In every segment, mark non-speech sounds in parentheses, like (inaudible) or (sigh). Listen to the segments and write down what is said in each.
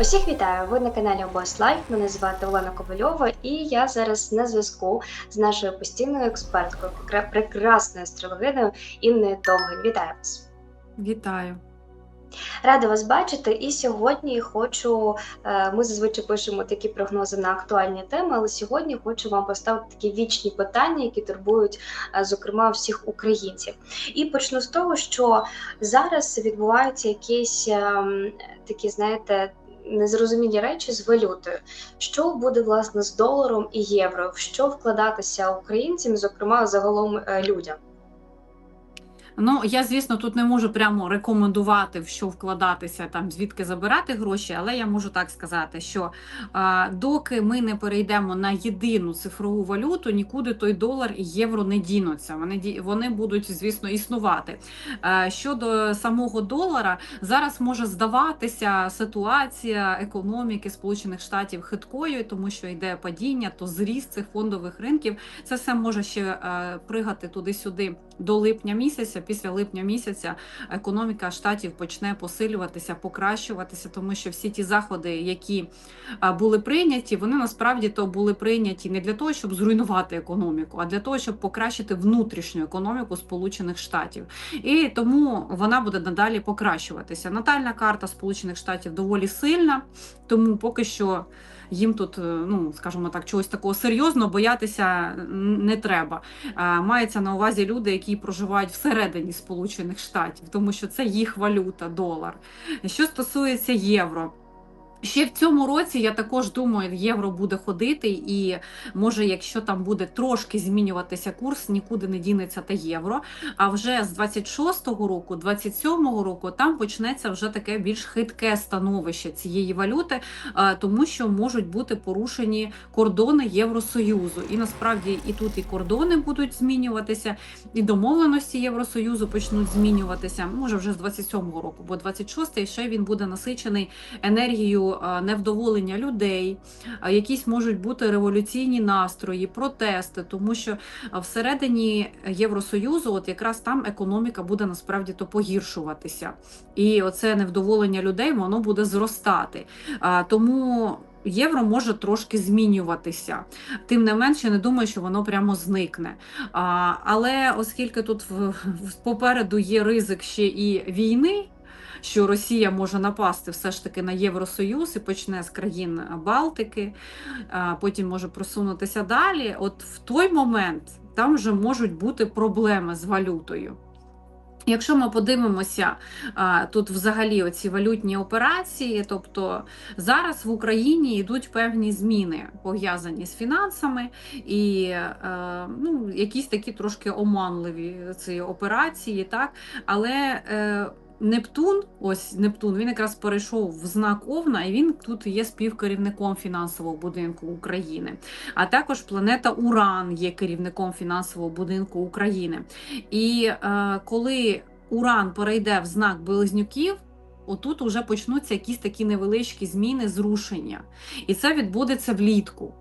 Усіх вітаю! Ви на каналі Обос Лайф. Мене звати Олена Ковальова, і я зараз на зв'язку з нашою постійною експерткою, прекрасною астрологиною Інною Довгин. Вітаю вас! Вітаю. Рада вас бачити. І сьогодні хочу. е, Ми зазвичай пишемо такі прогнози на актуальні теми, але сьогодні хочу вам поставити такі вічні питання, які турбують, е, зокрема, всіх українців. І почну з того, що зараз відбуваються якісь ем, такі, знаєте. Незрозумілі речі з валютою, що буде власне з доларом і євро, в що вкладатися українцям, зокрема загалом е, людям. Ну, я, звісно, тут не можу прямо рекомендувати, в що вкладатися, там звідки забирати гроші, але я можу так сказати, що е, доки ми не перейдемо на єдину цифрову валюту, нікуди той долар і євро не дінуться. Вони вони будуть, звісно, існувати. Е, щодо самого долара, зараз може здаватися ситуація економіки Сполучених Штатів хиткою, тому що йде падіння, то зріст цих фондових ринків. Це все може ще е, пригати туди-сюди до липня місяця. Після липня місяця економіка штатів почне посилюватися, покращуватися, тому що всі ті заходи, які були прийняті, вони насправді то були прийняті не для того, щоб зруйнувати економіку, а для того, щоб покращити внутрішню економіку Сполучених Штатів. І тому вона буде надалі покращуватися. Натальна карта Сполучених Штатів доволі сильна, тому поки що їм тут, е, ну скажімо так, чогось такого серйозного боятися не треба. Мається на увазі люди, які проживають всередині Сполучених Штатів, тому що це їх валюта, долар. Що стосується євро. Ще в цьому році я також думаю, євро буде ходити, і може, якщо там буде трошки змінюватися курс, нікуди не дінеться та євро. А вже з 26-го року, 27-го року, там почнеться вже таке більш хитке становище цієї валюти, тому що можуть бути порушені кордони Євросоюзу. І насправді і тут і кордони будуть змінюватися, і домовленості Євросоюзу почнуть змінюватися. Може вже з 27-го року, бо 26-й ще він буде насичений енергією невдоволення людей. Якісь можуть бути революційні настрої, протести, тому що всередині Євросоюзу, от якраз там економіка буде насправді то погіршуватися, і оце невдоволення людей воно буде зростати. Тому. Євро може трошки змінюватися, тим не менше, не думаю, що воно прямо зникне. А, але оскільки тут в- попереду є ризик ще і війни, що Росія може напасти все ж таки на Євросоюз і почне з країн Балтики, потім може просунутися далі. От в той момент там вже можуть бути проблеми з валютою. Якщо ми подивимося тут взагалі оці валютні операції, тобто зараз в Україні йдуть певні зміни пов'язані з фінансами і е, ну, якісь такі трошки оманливі ці операції, так але. Нептун, ось Нептун, він якраз перейшов в знак Овна, і він тут є співкерівником фінансового будинку України. А також планета Уран є керівником фінансового будинку України. І е, коли Уран перейде в знак Близнюків, отут уже почнуться якісь такі невеличкі зміни, зрушення. І це відбудеться влітку.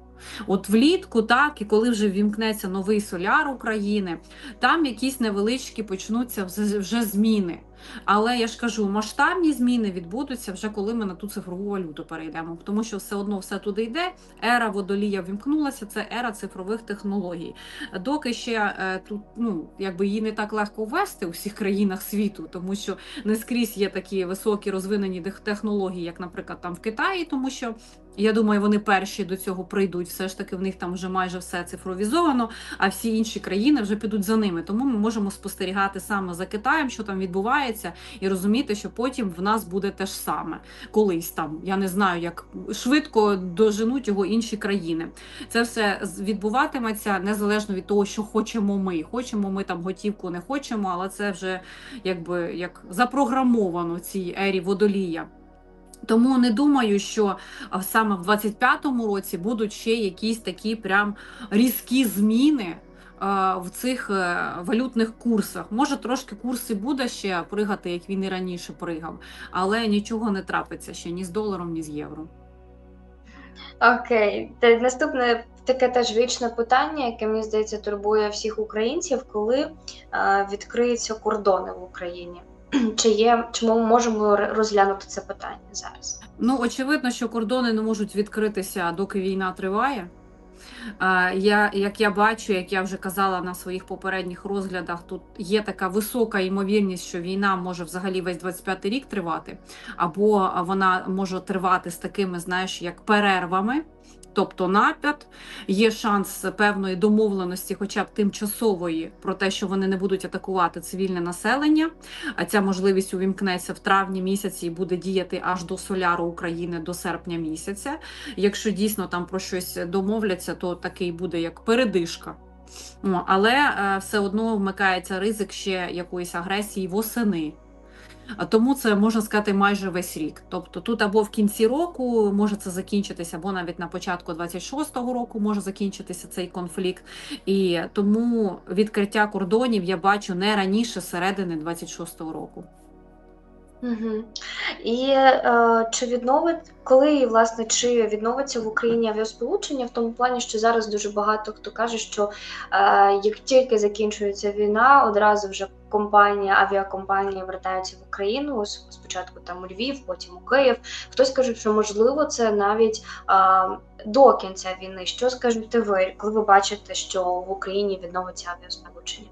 От влітку, так, і коли вже вімкнеться новий соляр України, там якісь невеличкі почнуться вже зміни. Але я ж кажу, масштабні зміни відбудуться вже коли ми на ту цифрову валюту перейдемо, тому що все одно все туди йде. Ера водолія вімкнулася, це ера цифрових технологій. Доки ще е, тут ну якби її не так легко ввести у всіх країнах світу, тому що не скрізь є такі високі розвинені технології, як, наприклад, там в Китаї, тому що. Я думаю, вони перші до цього прийдуть. Все ж таки, в них там вже майже все цифровізовано, а всі інші країни вже підуть за ними. Тому ми можемо спостерігати саме за Китаєм, що там відбувається, і розуміти, що потім в нас буде те ж саме. Колись там я не знаю, як швидко доженуть його інші країни. Це все відбуватиметься незалежно від того, що хочемо ми. Хочемо ми там готівку, не хочемо, але це вже якби як запрограмовано цій ері водолія. Тому не думаю, що саме в 25-му році будуть ще якісь такі прям різкі зміни в цих е, валютних курсах. Може, трошки курс і буде ще пригати, як він і раніше пригав, але нічого не трапиться ще ні з доларом, ні з євро. Окей, Та наступне таке теж вічне питання, яке мені здається турбує всіх українців, коли відкриються кордони в Україні. (clears throat) чи є, чому ми можемо розглянути це питання зараз? Ну, очевидно, що кордони не можуть відкритися, доки війна триває. Я, як я бачу, як я вже казала на своїх попередніх розглядах, тут є така висока ймовірність, що війна може взагалі весь 25-й рік тривати, або вона може тривати з такими, знаєш, як перервами. Тобто напад, є шанс певної домовленості, хоча б тимчасової, про те, що вони не будуть атакувати цивільне населення. А ця можливість увімкнеться в травні місяці і буде діяти аж до соляру України до серпня місяця. Якщо дійсно там про щось домовляться, то такий буде як передишка. Але е, все одно вмикається ризик ще якоїсь агресії восени. Тому це можна сказати майже весь рік. Тобто тут або в кінці року може це закінчитися, або навіть на початку 26-го року може закінчитися цей конфлікт. І тому відкриття кордонів я бачу не раніше середини 26-го року. Угу. І е, чи відновить, коли власне чи відновиться в Україні авіасполучення в тому плані, що зараз дуже багато хто каже, що е, як тільки закінчується війна, одразу вже компанії, авіакомпанії вертаються в Україну. Спочатку там у Львів, потім у Київ. Хтось каже, що можливо це навіть е, до кінця війни. Що скажете ви, коли ви бачите, що в Україні відновиться авіасполучення?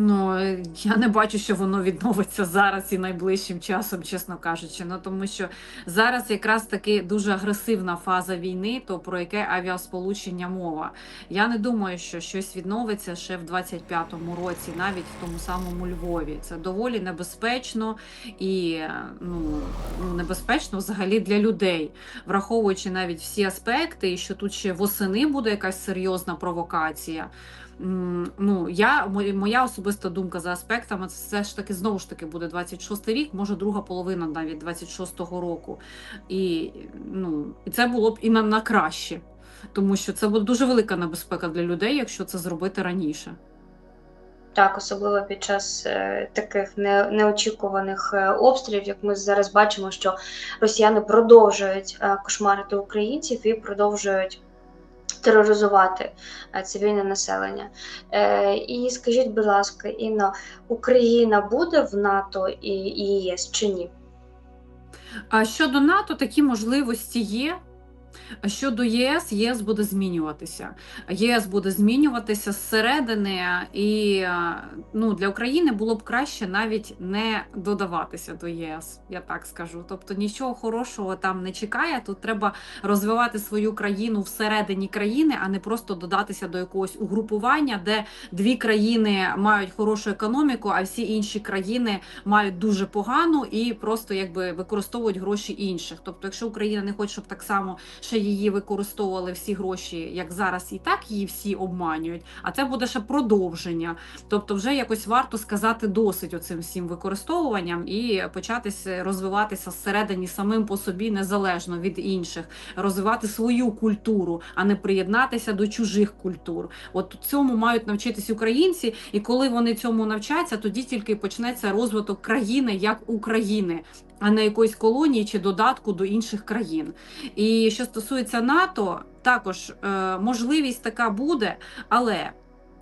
Ну, е, я не бачу, що воно відновиться зараз і найближчим часом, чесно кажучи. Ну тому що зараз якраз таки дуже агресивна фаза війни, то про яке авіасполучення мова. Я не думаю, що щось відновиться ще в 25-му році, навіть в тому самому Львові. Це доволі небезпечно і е, ну, небезпечно взагалі для людей, враховуючи навіть всі аспекти, і що тут ще восени буде якась серйозна провокація. Ну, я, мо- моя особиста думка за аспектами, це все ж таки знову ж таки буде 26 рік, може друга половина навіть 26-го року. І, ну, це було б і на, на краще, тому що це буде дуже велика небезпека для людей, якщо це зробити раніше. Так, особливо під час е, таких не, неочікуваних е, обстрілів, як ми зараз бачимо, що росіяни продовжують е, кошмарити українців і продовжують тероризувати е, цивільне населення. Е, і скажіть, будь ласка, Інно, Україна буде в НАТО і, ЄС чи ні? Щодо НАТО, такі можливості є. Щодо ЄС, ЄС буде змінюватися. ЄС буде змінюватися зсередини, і е, ну, для України було б краще навіть не додаватися до ЄС, я так скажу. Тобто нічого хорошого там не чекає. Тут треба розвивати свою країну всередині країни, а не просто додатися до якогось угрупування, де дві країни мають хорошу економіку, а всі інші країни мають дуже погану і просто якби використовують гроші інших. Тобто, якщо Україна не хоче, щоб так само ще її використовували всі гроші, як зараз, і так її всі обманюють. А це буде ще продовження. Тобто, вже якось варто сказати досить оцим всім використовуванням і початися розвиватися зсередині самим по собі незалежно від інших, розвивати свою культуру, а не приєднатися до чужих культур. От цьому мають навчитись українці, і коли вони цьому навчаться, тоді тільки почнеться розвиток країни як України. А не якоїсь колонії чи додатку до інших країн. І що стосується НАТО, також е, можливість така буде, але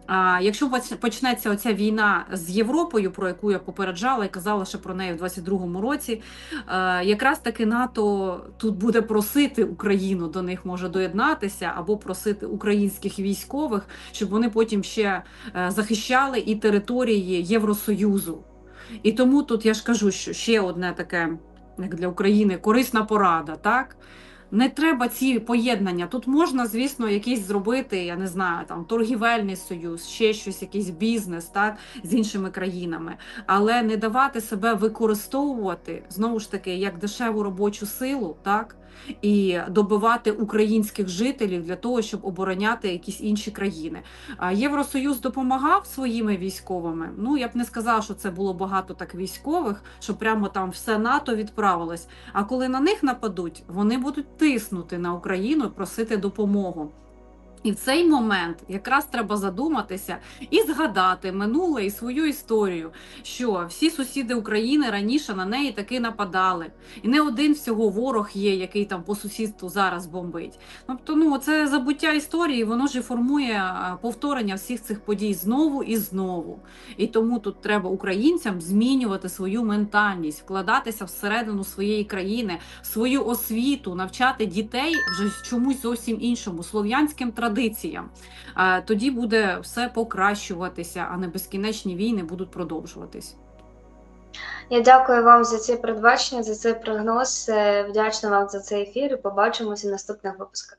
а, якщо почнеться оця війна з Європою, про яку я попереджала і казала ще про неї в 22-му році, е, якраз таки НАТО тут буде просити Україну до них може доєднатися або просити українських військових, щоб вони потім ще е, захищали і території Євросоюзу. І тому тут я ж кажу, що ще одне таке, як для України, корисна порада, так? Не треба ці поєднання. Тут можна, звісно, якийсь зробити, я не знаю, там торгівельний союз, ще щось, якийсь бізнес, так, з іншими країнами, але не давати себе використовувати знову ж таки як дешеву робочу силу, так, і добивати українських жителів для того, щоб обороняти якісь інші країни. Євросоюз допомагав своїми військовими. Ну я б не сказала, що це було багато так військових, що прямо там все НАТО відправилось. А коли на них нападуть, вони будуть тиснути на Україну, і просити допомогу. І в цей момент якраз треба задуматися і згадати минуле і свою історію, що всі сусіди України раніше на неї таки нападали, і не один всього ворог є, який там по сусідству зараз бомбить. Тобто, ну це забуття історії, воно ж і формує е, повторення всіх цих подій знову і знову. І тому тут треба українцям змінювати свою ментальність, вкладатися всередину своєї країни, свою освіту, навчати дітей вже чомусь зовсім іншому слов'янським традиціям. Е, Тоді буде все покращуватися, а не безкінечні війни будуть продовжуватись. Я дякую вам за ці передбачення, за цей прогноз. Е, Вдячна вам за цей ефір і побачимося в наступних випусках.